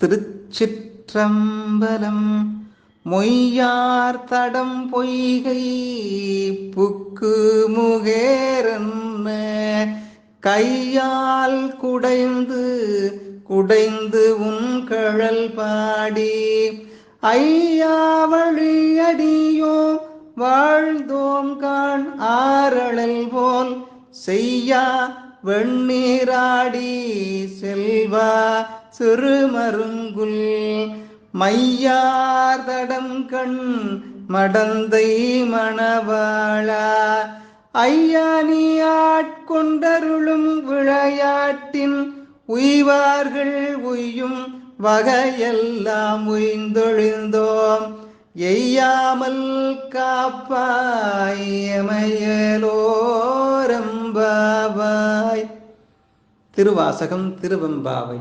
திருச்சிற்றம்பலம் மொய்யார் தடம் பொய்கை புக்கு முகேரன்ன கையால் குடைந்து குடைந்து உன் கழல் பாடி. ஐயா வழியடியோ வாழ்ந்தோம் காண் ஆரழல் போல். செய்யா வெண்ணீராடி செல்வா சிறு மருங்குல் மையார்தடம் கண் மடந்தை மணவாளா. ஐயா நீ ஆட்கொண்டருளும் விளையாட்டின் உய்வார்கள் உய்யும் வகையெல்லாம் உய்ந்தொழிந்தோம். எய்யாமல் காப்பாயமையலோரம்பாவாய் திருவாசகம் திருவெம்பாவை.